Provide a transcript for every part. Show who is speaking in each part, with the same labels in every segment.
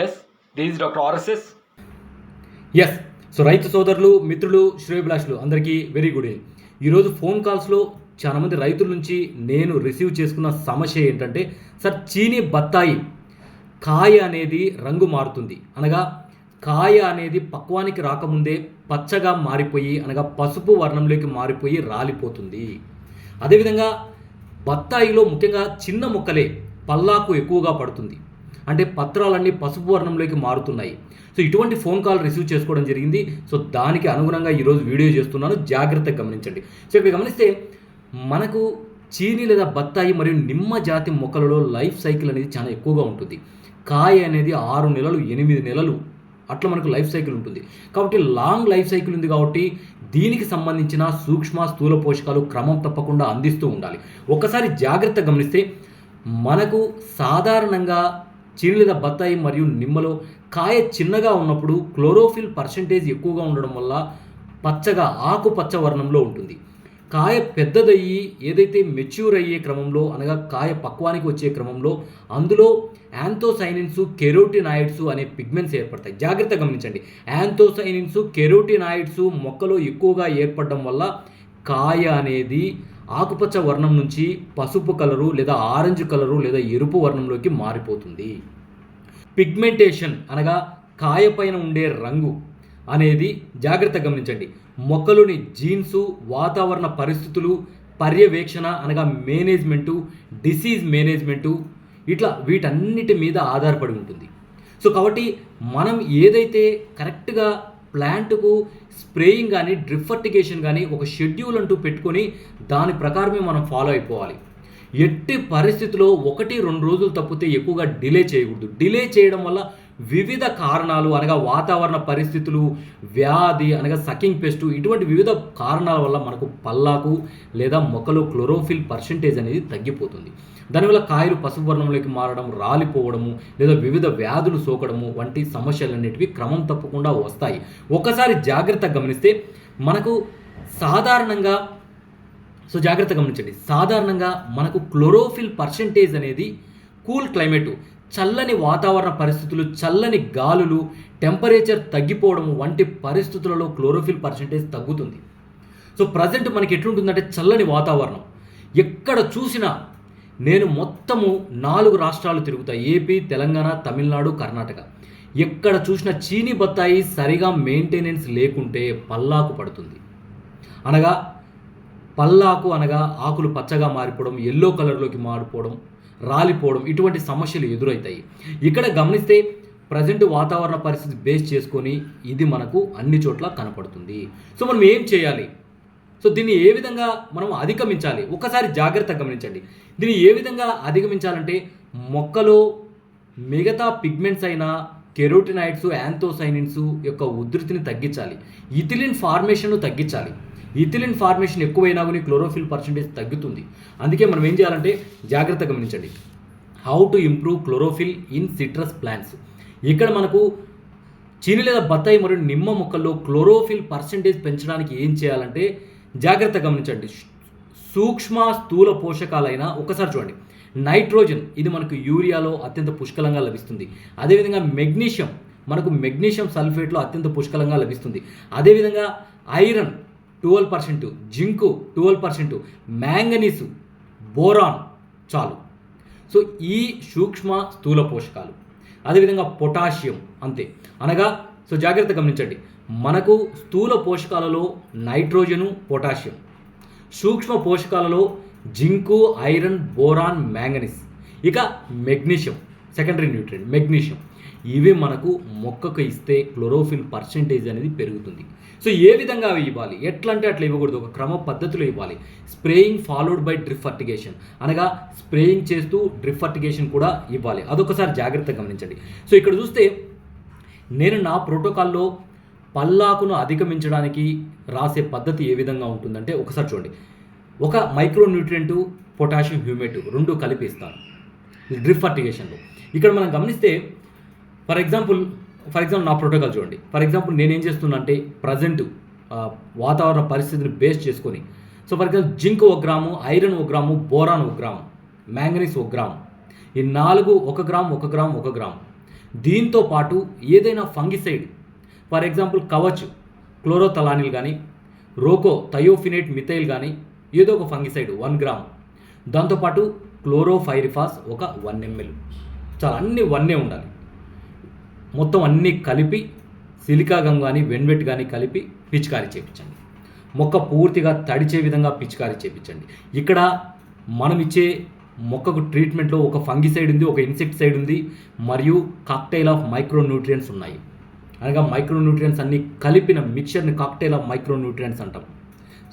Speaker 1: Yes this doctor RSS
Speaker 2: yes so రైతు సోదరులు మిత్రులు శ్రేయభిలాషులు అందరికీ వెరీ గుడ్ ఈరోజు ఫోన్ కాల్స్లో చాలామంది రైతుల నుంచి నేను రిసీవ్ చేసుకున్న సమస్య ఏంటంటే సార్ చీని బత్తాయి కాయ అనేది రంగు మారుతుంది. అనగా కాయ అనేది పక్వానికి రాకముందే పచ్చగా మారిపోయి అనగా పసుపు వర్ణంలోకి మారిపోయి రాలిపోతుంది. అదేవిధంగా బత్తాయిలో ముఖ్యంగా చిన్న ముక్కలే పల్లాకు ఎక్కువగా పడుతుంది. అంటే పత్రాలన్నీ పసుపు వర్ణంలోకి మారుతున్నాయి. సో ఇటువంటి ఫోన్ కాల్ రిసీవ్ చేసుకోవడం జరిగింది. సో దానికి అనుగుణంగా ఈరోజు వీడియో చేస్తున్నాను. జాగ్రత్తగా గమనించండి. సో ఇక్కడ గమనిస్తే మనకు చీని లేదా బత్తాయి మరియు నిమ్మ జాతి మొక్కలలో లైఫ్ సైకిల్ అనేది చాలా ఎక్కువగా ఉంటుంది. కాయ అనేది ఆరు నెలలు ఎనిమిది నెలలు అట్లా మనకు లైఫ్ సైకిల్ ఉంటుంది. కాబట్టి లాంగ్ లైఫ్ సైకిల్ ఉంది కాబట్టి దీనికి సంబంధించిన సూక్ష్మ స్థూల పోషకాలు క్రమం తప్పకుండా అందిస్తూ ఉండాలి. ఒకసారి జాగ్రత్త గమనిస్తే మనకు సాధారణంగా చీని లేదా బత్తాయి మరియు నిమ్మలో కాయ చిన్నగా ఉన్నప్పుడు క్లోరోఫిల్ పర్సంటేజ్ ఎక్కువగా ఉండడం వల్ల పచ్చగా ఆకుపచ్చ వర్ణంలో ఉంటుంది. కాయ పెద్దదయ్యి ఏదైతే మెచ్యూర్ అయ్యే క్రమంలో అనగా కాయ పక్వానికి వచ్చే క్రమంలో అందులో యాంథోసైనిన్స్ కెరోటినాయిడ్స్ అనే పిగ్మెంట్స్ ఏర్పడతాయి. జాగ్రత్త గమనించండి. యాంథోసైనిన్స్ కెరోటినాయిడ్స్ మొక్కలో ఎక్కువగా ఏర్పడడం వల్ల కాయ అనేది ఆకుపచ్చ వర్ణం నుంచి పసుపు కలరు లేదా ఆరెంజ్ కలరు లేదా ఎరుపు వర్ణంలోకి మారిపోతుంది. పిగ్మెంటేషన్ అనగా కాయ పైన ఉండే రంగు అనేది జాగ్రత్త గమనించండి. మొక్కలోని జీన్సు వాతావరణ పరిస్థితులు పర్యవేక్షణ అనగా మేనేజ్మెంటు డిసీజ్ మేనేజ్మెంటు ఇట్లా వీటన్నిటి మీద ఆధారపడి ఉంటుంది. సో కాబట్టి మనం ఏదైతే కరెక్ట్గా ప్లాంట్కు స్ప్రేయింగ్ కానీ డ్రిఫర్టిగేషన్ కానీ ఒక షెడ్యూల్ అంటూ పెట్టుకొని దాని ప్రకారమే మనం ఫాలో అయిపోవాలి. ఎట్టి పరిస్థితిలో ఒకటి రెండు రోజులు తప్పితే ఎక్కువగా డిలే చేయకూడదు. డిలే చేయడం వల్ల వివిధ కారణాలు అనగా వాతావరణ పరిస్థితులు వ్యాధి అనగా సకింగ్ పెస్ట్ ఇటువంటి వివిధ కారణాల వల్ల మనకు పల్లాకు లేదా మొక్కలో క్లోరోఫిల్ పర్సంటేజ్ అనేది తగ్గిపోతుంది. దానివల్ల కాయలు పసుపు వర్ణంలోకి మారడం రాలిపోవడము లేదా వివిధ వ్యాధులు సోకడము వంటి సమస్యలన్నిటివి క్రమం తప్పకుండా వస్తాయి. ఒకసారి జాగ్రత్తగా గమనిస్తే మనకు సాధారణంగా సో జాగ్రత్త గమనించండి. సాధారణంగా మనకు క్లోరోఫిల్ పర్సంటేజ్ అనేది కూల్ క్లైమేట్ చల్లని వాతావరణ పరిస్థితులు చల్లని గాలులు టెంపరేచర్ తగ్గిపోవడం వంటి పరిస్థితులలో క్లోరోఫిల్ పర్సంటేజ్ తగ్గుతుంది. సో ప్రజెంట్ మనకి ఎట్లుంటుందంటే చల్లని వాతావరణం. ఎక్కడ చూసినా నేను మొత్తము నాలుగు రాష్ట్రాలు తిరుగుతా. ఏపీ తెలంగాణ తమిళనాడు కర్ణాటక. ఎక్కడ చూసినా చీని బత్తాయి సరిగా మెయింటెనెన్స్ లేకుంటే పల్లాకు పడుతుంది. అనగా పల్లాకు అనగా ఆకులు పచ్చగా మారిపోవడం ఎల్లో కలర్లోకి మారిపోవడం రాలిపోవడం ఇటువంటి సమస్యలు ఎదురవుతాయి ఇక్కడ గమనిస్తే ప్రజెంట్ వాతావరణ పరిస్థితి బేస్ చేసుకొని ఇది మనకు అన్ని చోట్ల కనపడుతుంది. సో మనం ఏం చేయాలి? సో దీన్ని ఏ విధంగా మనం అధిగమించాలి? ఒకసారి జాగ్రత్త గమనించండి. దీన్ని ఏ విధంగా అధిగమించాలంటే మొక్కలో మిగతా పిగ్మెంట్స్ అయిన కెరోటినాయిడ్స్ యాంతోసైనిన్స్ యొక్క ఉధృతిని తగ్గించాలి. ఇథిలిన్ ఫార్మేషన్ను తగ్గించాలి. ఇథిలిన్ ఫార్మేషన్ ఎక్కువైనా కానీ క్లోరోఫిల్ పర్సంటేజ్ తగ్గుతుంది. అందుకే మనం ఏం చేయాలంటే జాగ్రత్త గమనించండి. How to improve chlorophyll in citrus plants ఇక్కడ మనకు చీని లేదా బత్తాయి మరియు నిమ్మ మొక్కల్లో క్లోరోఫిల్ పర్సంటేజ్ పెంచడానికి ఏం చేయాలంటే జాగ్రత్త గమనించండి. సూక్ష్మ స్థూల పోషకాలైన ఒకసారి చూడండి. నైట్రోజన్ ఇది మనకు యూరియాలో అత్యంత పుష్కలంగా లభిస్తుంది. అదేవిధంగా మెగ్నీషియం మనకు మెగ్నీషియం సల్ఫేట్లో అత్యంత పుష్కలంగా లభిస్తుంది. అదేవిధంగా iron twelve percent zinc twelve percent manganese boron చాలు. సో ఈ సూక్ష్మ స్థూల పోషకాలు. అదేవిధంగా పొటాషియం అంతే. అనగా సో జాగ్రత్త గమనించండి. మనకు స్థూల పోషకాలలో నైట్రోజను పొటాషియం. సూక్ష్మ పోషకాలలో జింకు ఐరన్ బోరాన్ మ్యాంగనీస్ ఇక మెగ్నీషియం. సెకండరీ న్యూట్రియంట్ మెగ్నీషియం ఇవి మనకు మొక్కకు ఇస్తే క్లోరోఫిల్ పర్సంటేజ్ అనేది పెరుగుతుంది. సో ఏ విధంగా అవి ఇవ్వాలి? ఎట్లా అంటే అట్లా ఇవ్వకూడదు. ఒక క్రమ పద్ధతిలో ఇవ్వాలి. Spraying followed by drip fertigation అనగా స్ప్రేయింగ్ చేస్తూ డ్రిప్ ఫర్టిగేషన్ కూడా ఇవ్వాలి. అదొకసారి జాగ్రత్తగా గమనించండి. సో ఇక్కడ చూస్తే నేను నా ప్రోటోకాల్లో పల్లాకును అధిగమించడానికి రాసే పద్ధతి ఏ విధంగా ఉంటుందంటే ఒకసారి చూడండి. ఒక మైక్రో న్యూట్రియంట్ పొటాషియం హ్యూమేట్ రెండు కలిపిస్తాను డ్రిప్ ఫర్టిగేషన్లో. ఇక్కడ మనం గమనిస్తే ఫర్ ఎగ్జాంపుల్ ఫర్ ఎగ్జాంపుల్ నా ప్రోటోకాల్ చూడండి. ఫర్ ఎగ్జాంపుల్ నేనేం చేస్తున్నా అంటే ప్రజెంట్ వాతావరణ పరిస్థితిని బేస్ చేసుకొని సో ఫర్ ఎగ్జాంపుల్ జింక్ ఒక గ్రాము ఐరన్ ఒక గ్రాము బోరాన్ ఒక గ్రాము మ్యాంగనీస్ ఒక గ్రాము ఈ నాలుగు ఒక గ్రామ్ ఒక గ్రామ్ ఒక గ్రామ్. దీంతో పాటు ఏదైనా fungicide for example Kavach chlorothalonil కానీ రోకో థయోఫినేట్ మిథైల్ కానీ ఏదో ఒక ఫంగిసైడ్ వన్ గ్రామ్. దాంతోపాటు క్లోరోఫైరిఫాస్ ఒక వన్ ఎంఎల్ చాలా అన్ని వన్నే ఉండాలి. మొత్తం అన్నీ కలిపి సిలికా గమ్ కానీ వెన్వెట్ కానీ కలిపి పిచికారీ చేయించండి మొక్క పూర్తిగా తడిచే విధంగా పిచికారీ చేయించండి ఇక్కడ మనం ఇచ్చే మొక్కకు ట్రీట్మెంట్లో ఒక ఫంగిసైడ్ ఉంది ఒక ఇన్సెక్టిసైడ్ ఉంది మరియు కాక్టైల్ ఆఫ్ మైక్రో న్యూట్రియన్స్ ఉన్నాయి. అనగా మైక్రో న్యూట్రియన్స్ అన్ని కలిపిన మిక్చర్ని కాక్టైల్ ఆఫ్ మైక్రో న్యూట్రియన్స్ అంటాం.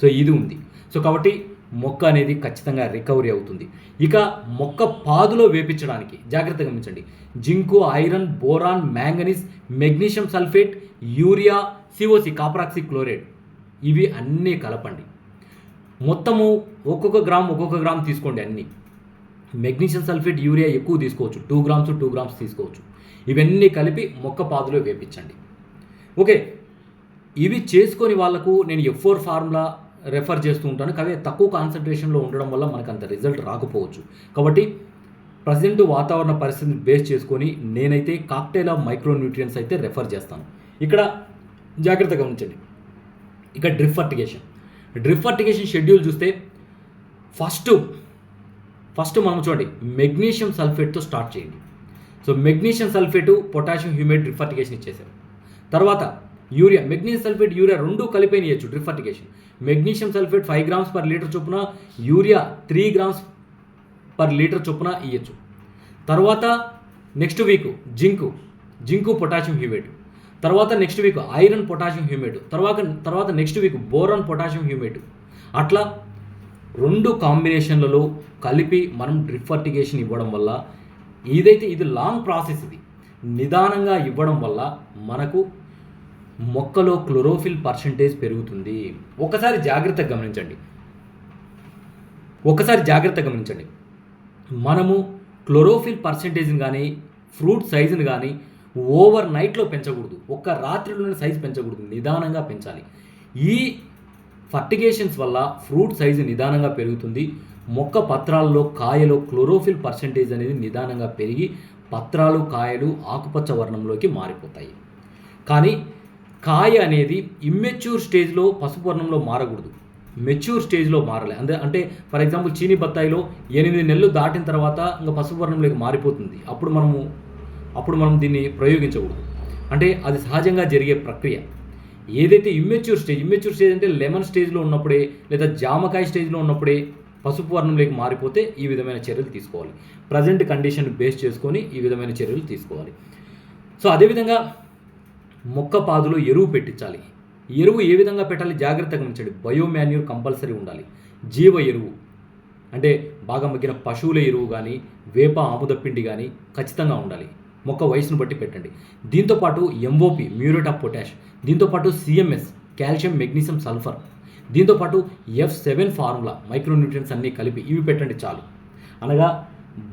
Speaker 2: సో ఇది ఉంది. సో కాబట్టి మొక్క అనేది ఖచ్చితంగా రికవరీ అవుతుంది. ఇక మొక్క పాదులో వేపించడానికి జాగ్రత్తగా గమనించండి. Zinc iron boron manganese magnesium sulphate urea COC copper oxychloride ఇవి అన్నీ కలపండి. మొత్తము ఒక్కొక్క గ్రామ్ ఒక్కొక్క గ్రామ్ తీసుకోండి అన్నీ. మెగ్నీషియం సల్ఫేట్ యూరియా ఎక్కువ తీసుకోవచ్చు. టూ గ్రామ్స్ టూ గ్రామ్స్ తీసుకోవచ్చు. ఇవన్నీ కలిపి మొక్క పాదులో వేపించండి. ఓకే. ఇవి చేసుకొని వాళ్ళకు నేను ఎఫ్ ఫోర్ ఫార్ములా రెఫర్ చేస్తూ ఉంటాను. కానీ తక్కువ కాన్సన్ట్రేషన్లో ఉండడం వల్ల మనకు అంత రిజల్ట్ రాకపోవచ్చు. కాబట్టి ప్రజెంట్ వాతావరణ పరిస్థితిని బేస్ చేసుకొని నేనైతే కాక్టైల్ ఆఫ్ మైక్రోన్యూట్రియన్స్ అయితే రెఫర్ చేస్తాను. ఇక్కడ జాగ్రత్తగా ఉంచండి. ఇక drip fertigation drip fertigation schedule చూస్తే ఫస్ట్ ఫస్ట్ మనం చూడండి మెగ్నీషియం సల్ఫేట్తో స్టార్ట్ చేయండి. So magnesium sulphate potassium humate drip ఇచ్చేసారు. తర్వాత యూరియా మెగ్నీషియం సల్ఫేట్ యూరియా రెండు కలిపి ఇవ్వచ్చు drip fertigation. Magnesium sulphate five grams per litre చొప్పున urea three grams per litre చొప్పున ఇవ్వచ్చు తర్వాత next week zinc zinc potassium humate. తర్వాత next week iron potassium humate. తర్వాత తర్వాత next week boron potassium humate. అట్లా రెండు కాంబినేషన్లలో కలిపి మనం డ్రిప్ ఫర్టిగేషన్ ఇవ్వడం వల్ల ఇదైతే ఇది లాంగ్ ప్రాసెస్ ఇది. నిదానంగా ఇవ్వడం వల్ల మనకు మొక్కలో క్లోరోఫిల్ పర్సంటేజ్ పెరుగుతుంది. ఒకసారి జాగ్రత్తగా గమనించండి. ఒకసారి జాగ్రత్తగా గమనించండి. మనము క్లోరోఫిల్ పర్సంటేజ్ని కానీ ఫ్రూట్ సైజుని కానీ ఓవర్ నైట్లో పెంచకూడదు. ఒక్క రాత్రిలోనే సైజు పెంచకూడదు. నిదానంగా పెంచాలి. ఈ ఫర్టిగేషన్స్ వల్ల ఫ్రూట్ సైజు నిదానంగా పెరుగుతుంది. మొక్క పత్రాల్లో కాయలో క్లోరోఫిల్ పర్సంటేజ్ అనేది నిదానంగా పెరిగి పత్రాలు కాయలు ఆకుపచ్చ వర్ణంలోకి మారిపోతాయి. కానీ కాయ అనేది ఇమ్మెచ్యూర్ స్టేజ్లో పసుపు వర్ణంలో మారకూడదు. మెచ్యూర్ స్టేజ్లో మారాలి. అంటే అంటే ఫర్ ఎగ్జాంపుల్ చీని బత్తాయిలో ఎనిమిది నెలలు దాటిన తర్వాత ఇంకా పసుపు వర్ణంలోకి మారిపోతుంది. అప్పుడు మనము అప్పుడు మనం దీన్ని ప్రయోగించకూడదు. అంటే అది సహజంగా జరిగే ప్రక్రియ. ఏదైతే ఇమ్మెచ్యూర్ స్టేజ్ ఇమ్మెచ్యూర్ స్టేజ్ అంటే లెమన్ స్టేజ్లో ఉన్నప్పుడే లేదా జామకాయ స్టేజ్లో ఉన్నప్పుడే పసుపు వర్ణంలోకి మారిపోతే ఈ విధమైన చర్యలు తీసుకోవాలి. ప్రజెంట్ కండిషన్ బేస్ చేసుకొని ఈ విధమైన చర్యలు తీసుకోవాలి. సో అదేవిధంగా మొక్క పాదులో ఎరువు పెట్టించాలి. ఎరువు ఏ విధంగా పెట్టాలి జాగ్రత్తగా ఉంచండి బయోమాన్యూర్ కంపల్సరీ ఉండాలి. జీవ ఎరువు. అంటే బాగా మగ్గిన పశువుల ఎరువు కానీ వేప ఆముదపిండి కానీ ఖచ్చితంగా ఉండాలి. మొక్క వయసును బట్టి పెట్టండి. దీంతోపాటు ఎంఓపి మ్యూరేట్ ఆఫ్ పొటాష్. దీంతోపాటు సిఎంఎస్ కాల్షియం మెగ్నీషియం సల్ఫర్. దీంతోపాటు ఎఫ్ సెవెన్ ఫార్ములా మైక్రోన్యూట్రియన్స్ అన్నీ కలిపి ఇవి పెట్టండి చాలు. అనగా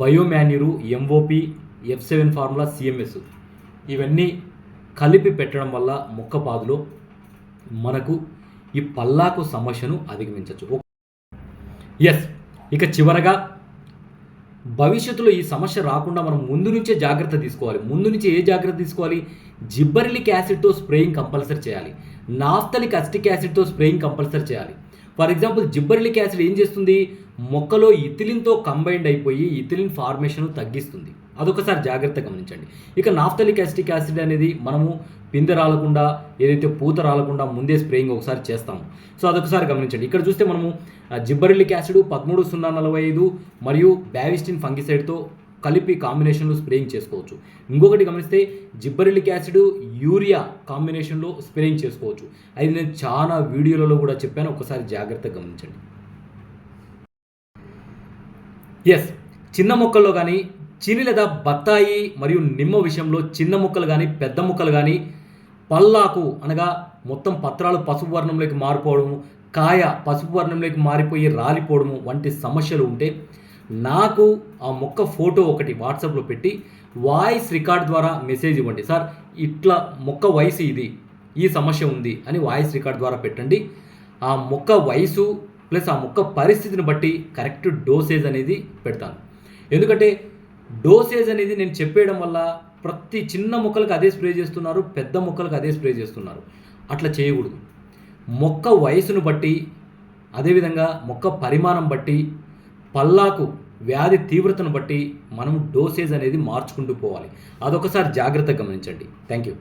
Speaker 2: biomanure MOP F seven formula CMS ఇవన్నీ కలిపి పెట్టడం వల్ల ముక్కపాదులో మనకు ఈ పల్లాకు సమస్యను అధిగమించవచ్చు. ఎస్ ఇక చివరగా భవిష్యత్తులో ఈ సమస్య రాకుండా మనం ముందు నుంచే జాగ్రత్త తీసుకోవాలి. ముందు నుంచి ఏ జాగ్రత్త తీసుకోవాలి? జిబ్బరిలిక్ యాసిడ్తో స్ప్రేయింగ్ కంపల్సరీ చేయాలి. నాఫ్తలిక్ అస్టిక్ యాసిడ్తో స్ప్రేయింగ్ కంపల్సరీ చేయాలి. ఫర్ ఎగ్జాంపుల్ జిబ్బరిలిక్ యాసిడ్ ఏం చేస్తుంది? మొక్కలో ఇథిలిన్తో కంబైండ్ అయిపోయి ఇథిలిన్ ఫార్మేషన్ తగ్గిస్తుంది. అదొకసారి జాగ్రత్త గమనించండి. ఇక నాఫ్తలిక్ యాసిటిక్ యాసిడ్ అనేది మనము పిందె రాలకుండా ఏదైతే పూత రాలకుండా ముందే స్ప్రేయింగ్ ఒకసారి చేస్తాము. సో అదొకసారి గమనించండి. ఇక్కడ చూస్తే మనము జిబ్బరిలిక్ యాసిడ్ పదమూడు సున్నా నలభై ఐదు మరియు బ్యావిస్టిన్ ఫంగిసైడ్తో కలిపి కాంబినేషన్లో స్ప్రేయింగ్ చేసుకోవచ్చు. ఇంకొకటి గమనిస్తే జిబ్బరిలిక్ యాసిడ్ యూరియా కాంబినేషన్లో స్ప్రేయింగ్ చేసుకోవచ్చు. అది నేను చాలా వీడియోలలో కూడా చెప్పాను. ఒకసారి జాగ్రత్తగా గమనించండి. ఎస్ చిన్న మొక్కల్లో కానీ చిని లేదా బత్తాయి మరియు నిమ్మ విషయంలో చిన్న ముక్కలు కానీ పెద్ద ముక్కలు కానీ పల్లాకు అనగా మొత్తం పత్రాలు పసుపు వర్ణంలోకి మారిపోవడము కాయ పసుపు వర్ణంలోకి మారిపోయి రాలిపోవడము వంటి సమస్యలు ఉంటే నాకు ఆ మొక్క ఫోటో ఒకటి వాట్సాప్లో పెట్టి వాయిస్ రికార్డ్ ద్వారా మెసేజ్ ఇవ్వండి. సార్ ఇట్లా మొక్క వయసు ఇది ఈ సమస్య ఉంది అని వాయిస్ రికార్డ్ ద్వారా పెట్టండి. ఆ మొక్క వయసు ప్లస్ ఆ మొక్క పరిస్థితిని బట్టి కరెక్ట్ డోసేజ్ అనేది పెడతాను. ఎందుకంటే డోసేజ్ అనేది నేను చెప్పేయడం వల్ల ప్రతి చిన్న మొక్కలకు అదే స్ప్రే చేస్తున్నారు పెద్ద మొక్కలకు అదే స్ప్రే చేస్తున్నారు. అట్లా చేయకూడదు. మొక్క వయసును బట్టి అదేవిధంగా మొక్క పరిమాణం బట్టి పల్లాకు వ్యాధి తీవ్రతను బట్టి మనం డోసేజ్ అనేది మార్చుకుంటూ పోవాలి. అదొకసారి జాగ్రత్తగా గమనించండి. Thank you